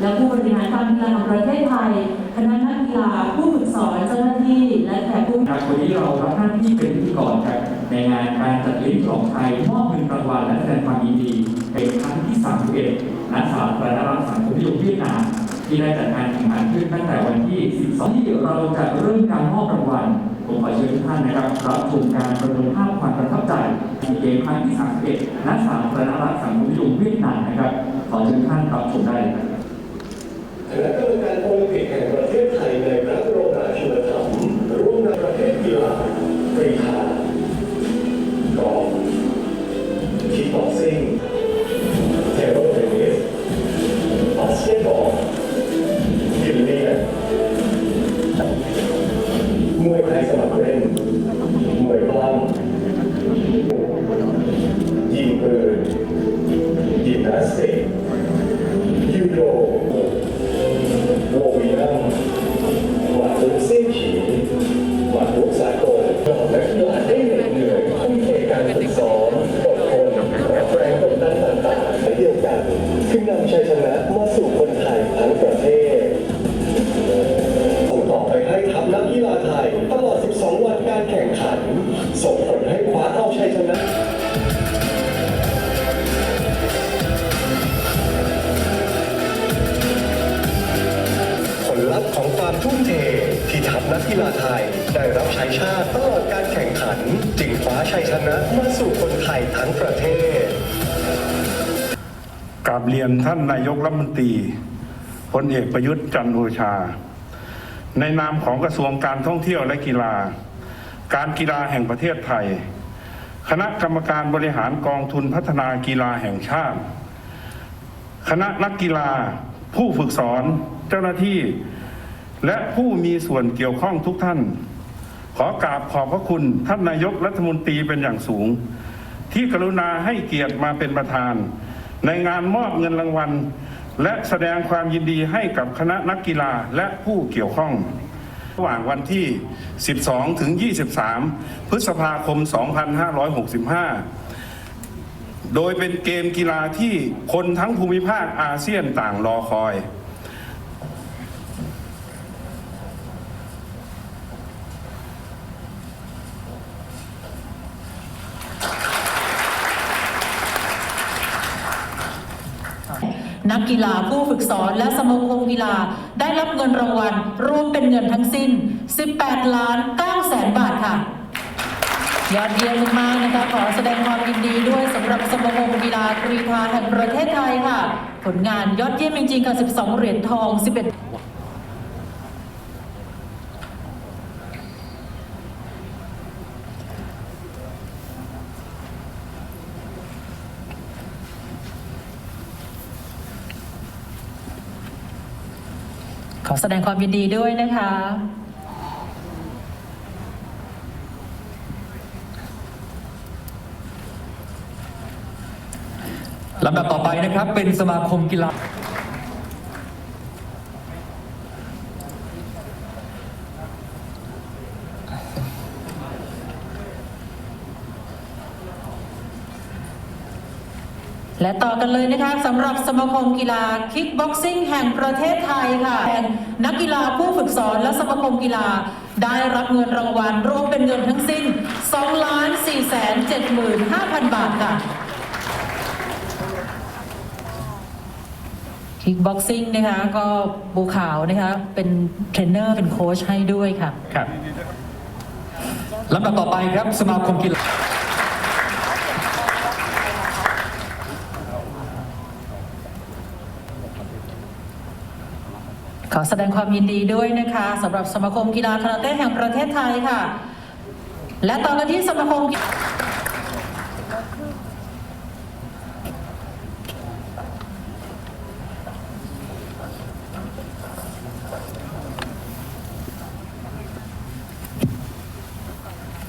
และผู้บริหารการกีฬาของประเทศไทย คณะนักกีฬาผู้ฝึกสอนเจ้าหน้าที่ และแขกผู้ครับวันนี้เรารับหน้าที่เป็นพิธีกรครับในงานการจัดเลี้ยงฉลองไทยมอบเงินรางวัลและแสดงความยินดี เป็นครั้งที่ 31ณสาธารณรัฐสังคมนิยมเวียดนามที่ได้จัดการแข่งขันขึ้นตั้งแต่วันที่ 12 ที่เราจะเริ่มการมอบรางวัลผมขอเชิญทุกท่านนะครับรับชมการประเมินภาพความประทับใจในเกมครั้งที่ 31ณสาธารณรัฐสังคมนิยมเวียดนามนะครับขอเชิญท่านรับชมได้เลยครับ สู่คนไทยทั้งประเทศส่งต่อไปให้ทัพนักกีฬาไทย ตลอด 12 วันการแข่งขัน ส่งผลให้คว้าเอาชัยชนะผลลัพธ์ของความทุ่มเทที่ทัพนักกีฬาไทย ได้รับใช้ชาติตลอดการแข่งขัน จึงคว้าชัยชนะมาสู่คนไทยทั้งประเทศ กราบเรียนท่านนายกรัฐมนตรีพลเอกประยุทธ์จันทร์โอชา ในนามของกระทรวงการท่องเที่ยวและกีฬา การกีฬาแห่งประเทศไทย คณะกรรมการบริหารกองทุนพัฒนากีฬาแห่งชาติ คณะนักกีฬา ผู้ฝึกสอนเจ้าหน้าที่ และผู้มีส่วนเกี่ยวข้องทุกท่าน ขอกราบขอบพระคุณท่านนายกรัฐมนตรีเป็นอย่างสูง ที่กรุณาให้เกียรติมาเป็นประธาน ในงานมอบเงินรางวัล และแสดงความยินดีให้กับคณะนักกีฬาและผู้เกี่ยวข้อง ระหว่างวันที่ 12 ถึง 23 พฤษภาคม 2565 โดยเป็นเกมกีฬาที่คนทั้งภูมิภาคอาเซียนต่างรอคอย นักกีฬาผู้ฝึกสอนและสมาคมกีฬาได้รับเงินรางวัลรวมเป็นเงินทั้งสิ้น 18 ล้าน9แสนบาทค่ะ ยอดเยี่ยมมากนะคะขอแสดงความยินดีด้วยสำหรับสมาคมกีฬากรีฑาแห่งประเทศไทยค่ะ ผลงานยอดเยี่ยมจริงๆค่ะ 12 เหรียญทอง 11 ข อแสดงความยินดีด้วยนะคะ ลำดับต่อไปนะครับเป็นสมาคมกีฬา และต่อกันเลยนะคะสำหรับสมาคมกีฬาคิกบ็อกซิ่งแห่งประเทศไทยค่ะแห่งนักกีฬาผู้ฝึกสอนและสมาคมกีฬาได้รับเงินรางวัลรวมเป็นเงินทั้งสิ้น 2 ล้าน 4 7 5 0 0 0 บาทค่ะคิกบ็อกซิ่งนะคะก็บูขาวนะคะเป็นเทรนเนอร์เป็นโค้ชให้ด้วยค่ะ ครับลำดับต่อไปครับสมาคมกีฬา อแสดงความยินดีด้วยนะคะสำหรับสมาคมกีฬาคาราเต้แห่งประเทศไทยค่ะ และตอกันที่สมาคม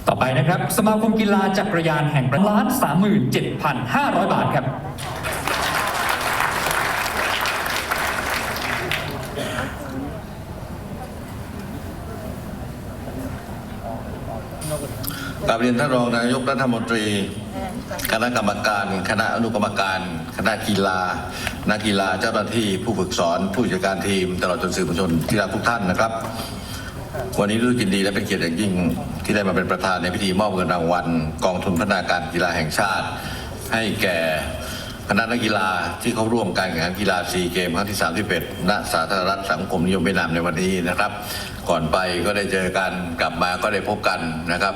ต่อไปนะครับ สมาคมกีฬาจักรยานแห่งประเทศล้านสามหมื่นเจ็ดพันห้าร้อยบาทครับ กราบเรียนท่านรองนายกรัฐมนตรี คณะกรรมการ คณะอนุกรรมการ คณะกีฬา นักกีฬาเจ้าหน้าที่ผู้ฝึกสอน ผู้จัดการทีม ตลอดจนสื่อมวลชนที่รักทุกท่านนะครับ วันนี้รู้สึกยินดีและเป็นเกียรติอย่างยิ่งที่ได้มาเป็นประธานในพิธีมอบเงินรางวัลกองทุนพัฒนาการกีฬาแห่งชาติ ให้แก่คณะนักกีฬาที่เขาร่วมการแข่งขันกีฬาซีเกมครั้งที่ 31ณสาธารณรัฐสังคมนิยมเวียดนามในวันนี้นะครับ ก่อนไปก็ได้เจอกันกลับมาก็ได้พบกันนะครับ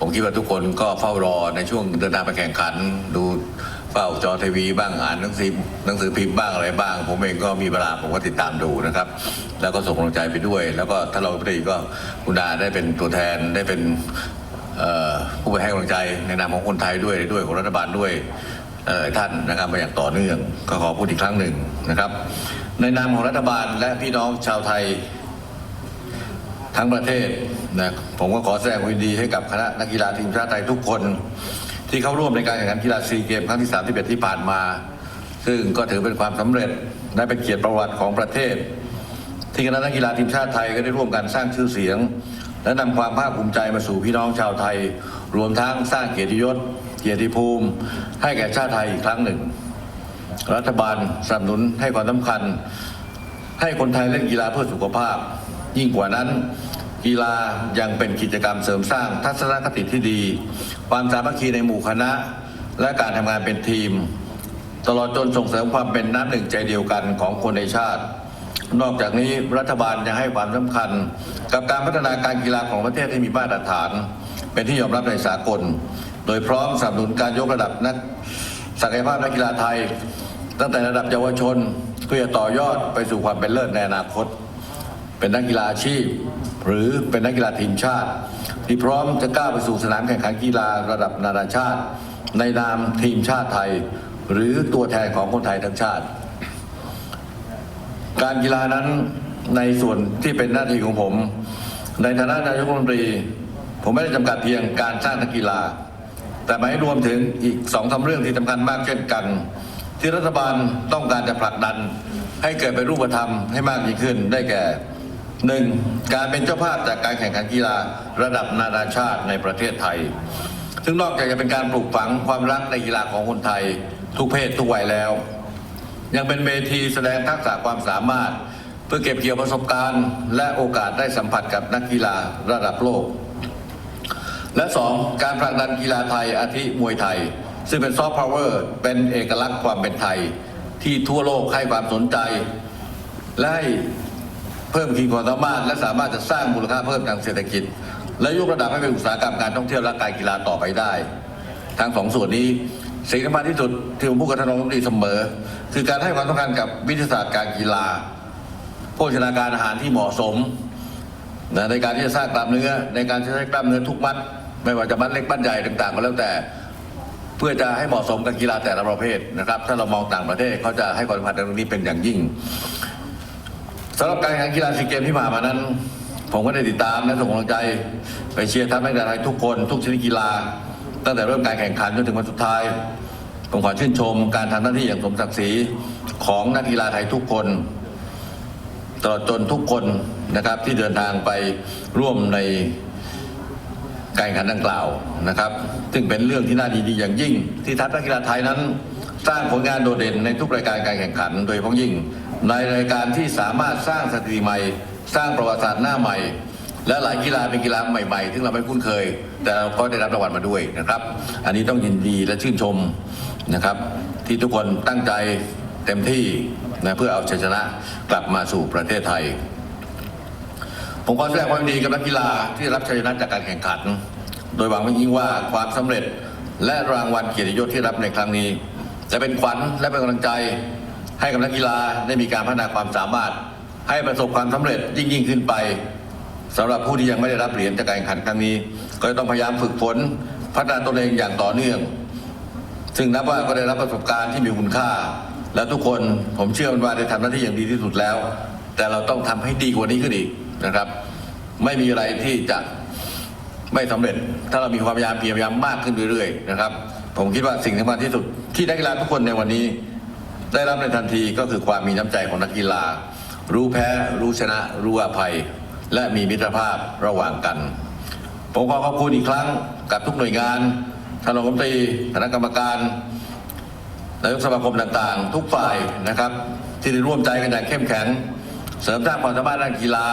ผมคิดว่าทุกคนก็เฝ้ารอในช่วงเดินทางไปแข่งขัน ดูเฝ้าจอทีวีบ้างอ่านหนังสือหนังสือพิมพ์บ้างอะไรบ้าง ผมเองก็มีเวลาผมก็ติดตามดูนะครับ แล้วก็ส่งกำลังใจไปด้วย แล้วก็ถ้าเราไปดีก็คุณอาได้เป็นตัวแทนได้เป็นผู้ไปให้กำลังใจในนามของคนไทยด้วยด้วยของรัฐบาลด้วยท่านนะครับมาอย่างต่อเนื่องก็ขอพูดอีกครั้งหนึ่งนะครับ ในนามของรัฐบาลและพี่น้องชาวไทย ทั้งประเทศนะผมก็ขอแสดงความยินดีให้กับคณะนักกีฬาทีมชาติไทยทุกคน ที่เข้าร่วมในการแข่งขันกีฬาซีเกมครั้งที่ 31 ที่ผ่านมา ซึ่งก็ถือเป็นความสำเร็จและเป็นเกียรติประวัติของประเทศ ที่คณะนักกีฬาทีมชาติไทยก็ได้ร่วมกันสร้างชื่อเสียง และนำความภาคภูมิใจมาสู่พี่น้องชาวไทย รวมทั้งสร้างเกียรติยศ เกียรติภูมิ ให้แก่ชาติไทยอีกครั้งหนึ่ง รัฐบาลสนับสนุนให้ความสำคัญ ให้คนไทยเล่นกีฬาเพื่อสุขภาพ ยิ่งกว่านั้น กีฬายังเป็นกิจกรรมเสริมสร้างทัศนคติที่ดี ความสามัคคีในหมู่คณะ และการทำงานเป็นทีม ตลอดจนส่งเสริมความเป็นน้ำหนึ่งใจเดียวกันของคนในชาติ นอกจากนี้รัฐบาลยังให้ความสำคัญ กับการพัฒนาการกีฬาของประเทศให้มีมาตรฐาน เป็นที่ยอมรับในสากล โดยพร้อมสนับสนุนการยกระดับนักศักยภาพนักกีฬาไทย ตั้งแต่ระดับเยาวชนเพื่อต่อยอดไปสู่ความเป็นเลิศในอนาคต เป็นนักกีฬาอาชีพ หรือเป็นนักกีฬาทีมชาติ ที่พร้อมจะก้าวไปสู่สนามแข่งขันกีฬาระดับนานาชาติ ในนามทีมชาติไทย หรือตัวแทนของคนไทยทั้งชาติ การกีฬานั้นในส่วนที่เป็นหน้าที่ของผม ในฐานะนายกรัฐมนตรี ผมไม่ได้จำกัดเพียงการสร้างนักกีฬา แต่หมายรวมถึงอีกสองสาเรื่องที่สำคัญมากเช่นกัน ที่รัฐบาลต้องการจะผลักดัน ให้เกิดเป็นรูปธรรมให้มากยิ่งขึ้นได้แก่ หนึ่งการเป็นเจ้าภาพจากการแข่งขันกีฬาระดับนานาชาติในประเทศไทย ซึ่งนอกจากจะเป็นการปลูกฝังความรักในกีฬาของคนไทย ทุกเพศทุกวัยแล้ว ยังเป็นเวทีแสดงทักษะความสามารถ เพื่อเก็บเกี่ยวประสบการณ์ และโอกาสได้สัมผัสกับนักกีฬาระดับโลก และสองการผลักดันกีฬาไทยอาทิมวยไทย ซึ่งเป็นซอฟต์พาวเวอร์เป็นเอกลักษณ์ความเป็นไทย ที่ทั่วโลกให้ความสนใจและให้ เพิ่มขีดความสามารถ และสามารถจะสร้างมูลค่าเพิ่มทางเศรษฐกิจ และยกระดับให้เป็นอุตสาหกรรมการท่องเที่ยวและการกีฬาต่อไปได้ ทั้งสองส่วนนี้สิ่งสำคัญที่สุดที่ผมพูดกับท่านรองรัฐมนตรีเสมอ คือการให้ความสำคัญกับวิทยาศาสตร์การกีฬาโภชนาการอาหารที่เหมาะสมนะในการที่จะสร้างกล้ามเนื้อในการที่จะใช้กล้ามเนื้อทุกมัด ไม่ว่าจะมัดเล็กมัดใหญ่ต่าง ๆ ก็แล้วแต่ เพื่อจะให้เหมาะสมกับกีฬาแต่ละประเภทนะครับ ถ้าเรามองต่างประเทศเขาจะให้ความสำคัญในเรื่องนี้เป็นอย่างยิ่ง สำหรับการแข่งขันกีฬาซีเกมที่ผ่านมานั้น ผมก็ได้ติดตามและส่งกำลังใจ ไปเชียร์ทัพนักกีฬาไทยทุกคนทุกชนิดกีฬา ตั้งแต่เริ่มการแข่งขันจนถึงวันสุดท้าย ผมขอชื่นชมการทำหน้าที่อย่างสมศักดิ์ศรีของนักกีฬาไทยทุกคนตลอดจนทุกคนนะครับที่เดินทางไปร่วมในการแข่งขันดังกล่าวนะครับ ซึ่งเป็นเรื่องที่น่าดีๆอย่างยิ่ง ที่ทัพนักกีฬาไทยนั้น สร้างผลงานโดดเด่นในทุกรายการการแข่งขัน โดยเฉพาะยิ่ง ในรายการที่สามารถสร้างสถิติใหม่ สร้างประวัติศาสตร์หน้าใหม่ และหลายกีฬาเป็นกีฬาใหม่ๆที่เราไม่คุ้นเคย แต่เราก็ได้รับรางวัลมาด้วยนะครับ อันนี้ต้องยินดีและชื่นชมนะครับ ที่ทุกคนตั้งใจเต็มที่นะเพื่อเอาชัยชนะกลับมาสู่ประเทศไทย ผมขอแสดงความยินดีกับนักกีฬาที่รับชัยชนะจากการแข่งขัน โดยหวังเป็นยิ่งว่าความสำเร็จและรางวัลเกียรติยศที่รับในครั้งนี้ จะเป็นขวัญและเป็นกำลังใจ ให้กับนักกีฬาได้มีการพัฒนาความสามารถ ให้ประสบความสำเร็จยิ่งยิ่งขึ้นไปสำหรับผู้ที่ยังไม่ได้รับเหรียญจากการแข่งขันครั้งนี้ ก็จะต้องพยายามฝึกฝนพัฒนาตนเองอย่างต่อเนื่อง ซึ่งนับว่าก็ได้รับประสบการณ์ที่มีคุณค่า และทุกคนผมเชื่อว่าได้ทำหน้าที่อย่างดีที่สุดแล้ว แต่เราต้องทำให้ดีกว่านี้ขึ้นอีกนะครับ ไม่มีอะไรที่จะไม่สำเร็จ ถ้าเรามีความพยายามเพียรพยายามมากขึ้นเรื่อยๆนะครับ ผมคิดว่าสิ่งสำคัญที่สุดที่นักกีฬาทุกคนในวันนี้ ได้รับในทันทีก็คือความมีน้ำใจของนักกีฬา รู้แพ้ รู้ชนะ รู้อภัย และมีมิตรภาพระหว่างกัน ผมขอขอบคุณอีกครั้งกับทุกหน่วยงานท่านรองรัฐมนตรีคณะกรรมการนายกสมาคมต่างๆ ทุกฝ่ายนะครับ ที่ได้ร่วมใจกันอย่างเข้มแข็ง เสริมสร้างความสามารถด้านกีฬา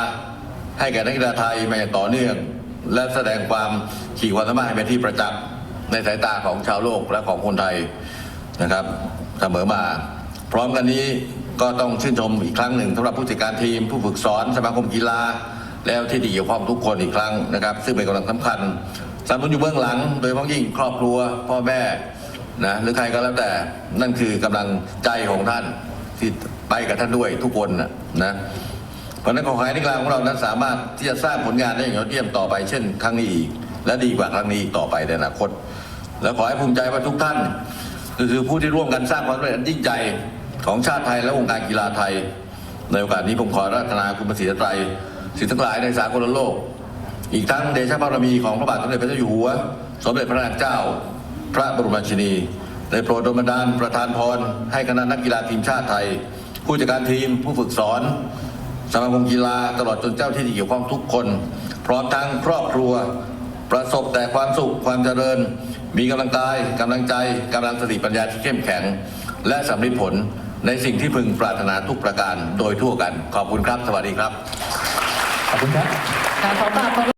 ให้แก่นักกีฬาไทยมาอย่างต่อเนื่อง และแสดงความขีดความสามารถให้เป็นที่ประจักษ์ในสายตาของชาวโลกและของคนไทยนะครับเสมอมา พร้อมกันนี้ก็ต้องชื่นชมอีกครั้งหนึ่งสำหรับผู้จัดการทีม ผู้ฝึกสอนสมาคมกีฬา แล้วที่ดีเกี่ยวข้องทุกคนอีกครั้งนะครับ ซึ่งเป็นกำลังสำคัญสนับสนุนอยู่เบื้องหลัง โดยเฉพาะยิ่งครอบครัว พ่อแม่นะหรือใครก็แล้วแต่นั่นคือกำลังใจของท่านที่ไปกับท่านด้วยทุกคนนะเพราะนั้นขอให้นักกีฬาของเรานั้นสามารถที่จะสร้างผลงานได้อย่างยอดเยี่ยมต่อไปเช่น ครั้งนี้อีกและดีกว่าครั้งนี้ต่อไปในอนาคต และขอให้ภูมิใจว่าทุกท่าน คือผู้ที่ร่วมกันสร้างความสำเร็จอันยิ่งใหญ่ ของชาติไทยและวงการกีฬาไทย ในโอกาสนี้ผมขอรัตนาคุณพระศรีไตรัยสิ่งทั้งหลายในสากลโลก อีกทั้งเดชะบารมีของพระบาทสมเด็จพระเจ้าอยู่หัว สมเด็จพระนางเจ้า พระบรมราชินีได้โปรดดลบันดาลประทานพรให้คณะนักกีฬาทีมชาติไทย ผู้จัดการทีมผู้ฝึกสอนสมาคมกีฬาตลอดจนเจ้าที่ที่เกี่ยวข้องทุกคน พร้อมทั้งครอบครัว ประสบแต่ความสุขความเจริญ มีกำลังกายกำลังใจกำลังสติปัญญาที่เข้มแข็ง และสำเร็จผล ในสิ่งที่พึงปรารถนาทุกประการโดยทั่วกัน ขอบคุณครับ สวัสดีครับ ขอบคุณครับค่ะขอกราบขอบ